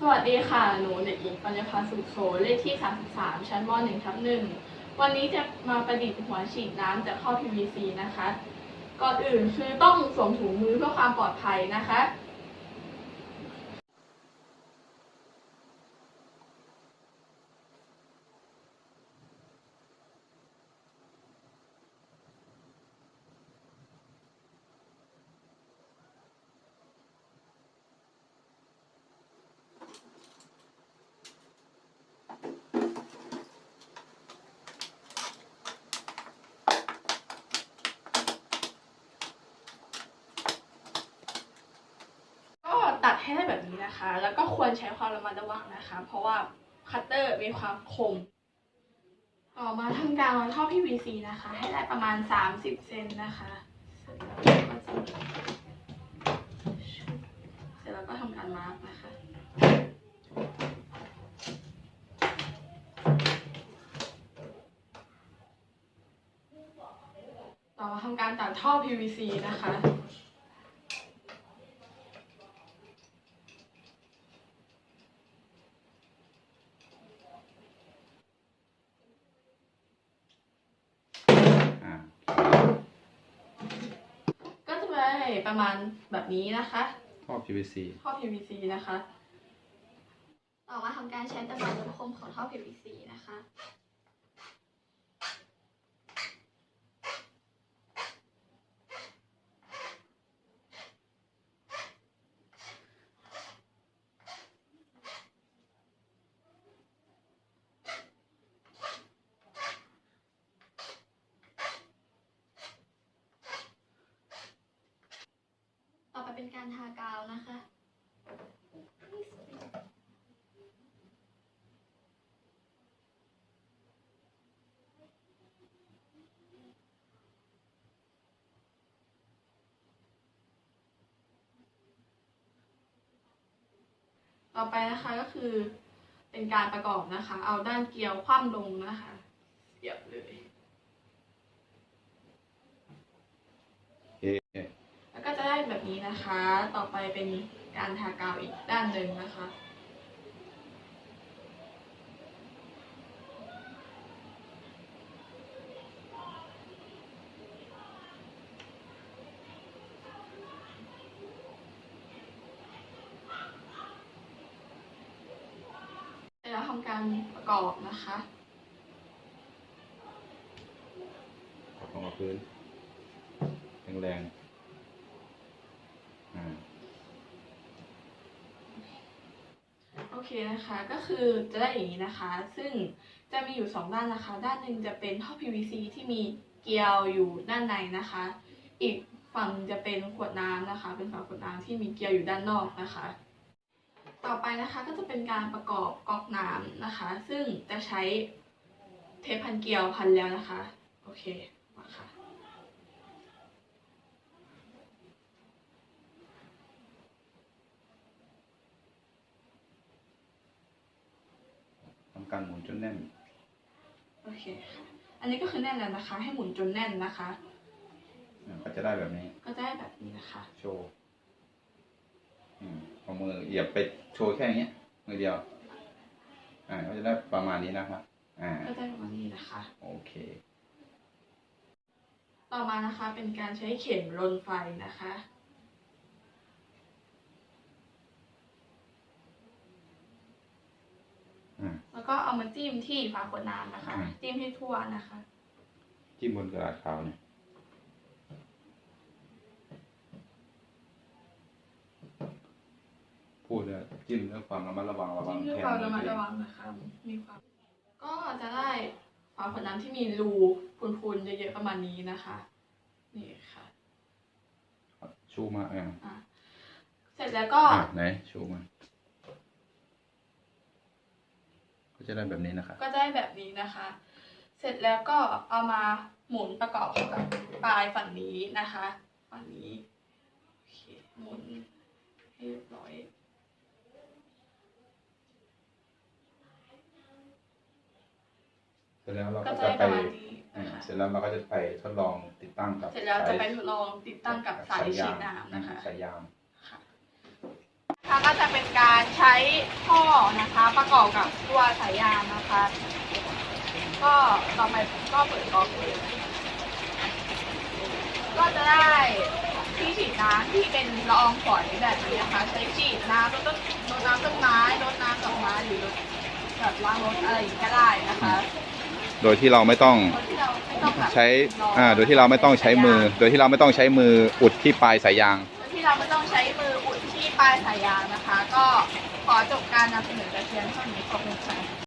สวัสดีค่ะ หนูเด็กหญิงปัญญาภาสุขโสเลขที่ 33 ชั้นม .1 ทับ1วันนี้จะมาประดิษฐ์หัวฉีดน้ำจากข้อ PVC นะคะ ก่อนอื่นคือต้องสวมถุงมือเพื่อความปลอดภัยนะคะ ก็ตัด ให้ได้แบบนี้นะคะ แล้วก็ควรใช้ความระมัดระวังนะคะ เพราะว่าคัตเตอร์มีความคม ต่อมาทำการวางท่อ PVC นะคะ ให้ได้ประมาณ 30 เซนนะคะเสร็จแล้วก็จะเสร็จแล้วก็ทำการมาร์กนะคะต่อมาทำการตัดท่อ PVC นะคะ ประมาณแบบนี้นะคะท่อ PVC ท่อ PVC นะคะ ต่อมาทำการใช้ตะบันลดคมของท่อ PVC นะคะ เป็นการทากาวนะคะ ต่อไปนะคะก็คือเป็นการประกอบนะคะ เอาด้านเกลียวคว่ำลงนะคะเสียบเลย โอเค แล้วก็จะได้แบบนี้นะคะ ต่อไปเป็นการทากาวอีกด้านหนึ่งนะคะ เร็จแล้วทำการประกอบนะคะกดลงกับพื้นแรงๆ อ่า โอเคนะคะก็คือจะได้อย่างนี้นะคะ ซึ่งจะมีอยู่สองด้านนะคะ ด้านหนึ่งจะเป็นท่อ PVC ที่มีเกลียวอยู่ด้านในนะคะ อีกฝั่งจะเป็นขวดน้ำนะคะ เป็นฝาขวดน้ำที่มีเกลียวอยู่ด้านนอกนะคะ ต่อไปนะคะก็จะเป็นการประกอบก๊อกน้ำนะคะ ซึ่งจะใช้เทปพันเกลียวพันแล้วนะคะ โอเค มาค่ะ ทำ การหมุนจนแน่น โอเคค่ะอันนี้ก็คือแน่นแล้วนะคะ ให้หมุนจนแน่นนะคะอ่าก็จะได้แบบนี้ ก็จะได้แบบนี้นะคะ โชว์อืมเอามือเหยียบไปโชว์แค่อย่างเงี้ยมือเดียว อ่า ก็จะได้ประมาณนี้นะครับอ่า ก็ได้ประมาณนี้นะคะ โอเค ต่อมานะคะเป็นการใช้เข็มลนไฟนะคะ อ่า แล้วก็ เอามาจิ้มที่ฝาขวดน้ำนะคะอืมจิ้มให้ทั่วนะคะ จิ้มบนกระดาษขาวเนี่ยพูดเลยจิ้มเรื่องความระมัดระวังระวังจิ้มด้วยแทความนระมัดตัวเองระวังนะคะ มีความ ก็จะได้ฝาขวดน้ำที่มีรูพูนๆเยอะๆประมาณนี้นะคะ นี่ค่ะ ชูมาอ่าอะเสร็จแล้วก็อะไหนชูมา ก็ จะได้แบบนี้นะครับก็ได้แบบนี้นะคะ เสร็จแล้วก็เอามาหมุนประกอบเข้ากับปลายฝั่งนี้นะคะฝั่งนี้โอเคหมุนให้เรียบร้อยเสร็จแล้วเราก็ก็จะจะได้ไปประมาณนี้อ่านะคะ เสร็จแล้วเราก็จะไปทดลองติดตั้งกับเสร็จแล้วจะไปสายทดลองติดตั้งกับสายฉีดน้ำนะคะ สายยาง ค่ะนะคะก็จะเป็นการใช้ท่อนะคะประกอบกับตัวสายยางนะคะ ก็ต่อไปก็เปิดก๊อกเลยก็จะได้ที่ฉีดน้ำที่เป็นละอองฝอยแบบนี้นะคะ ใช้ฉีดน้ำรดต้นรดน้ำต้นไม้รดน้ำดอกไม้หรือรดแบบล้างรถอะไรอย่างนี้ก็ได้นะคะโดยที่เราไม่ต้องโดยที่เราไม่ต้องแบบใช้รอ่าโดยที่เราไม่ต้องใช้มือ โดยที่เราไม่ต้องใช้มืออุดที่ปลายสายยางโดยที่เราไม่ต้องใช้มืออุดที่ ปลายสายยางนะคะ ก็ขอจบการนำเสนอแต่เพียงเท่านี้ขอบคุณค่ะ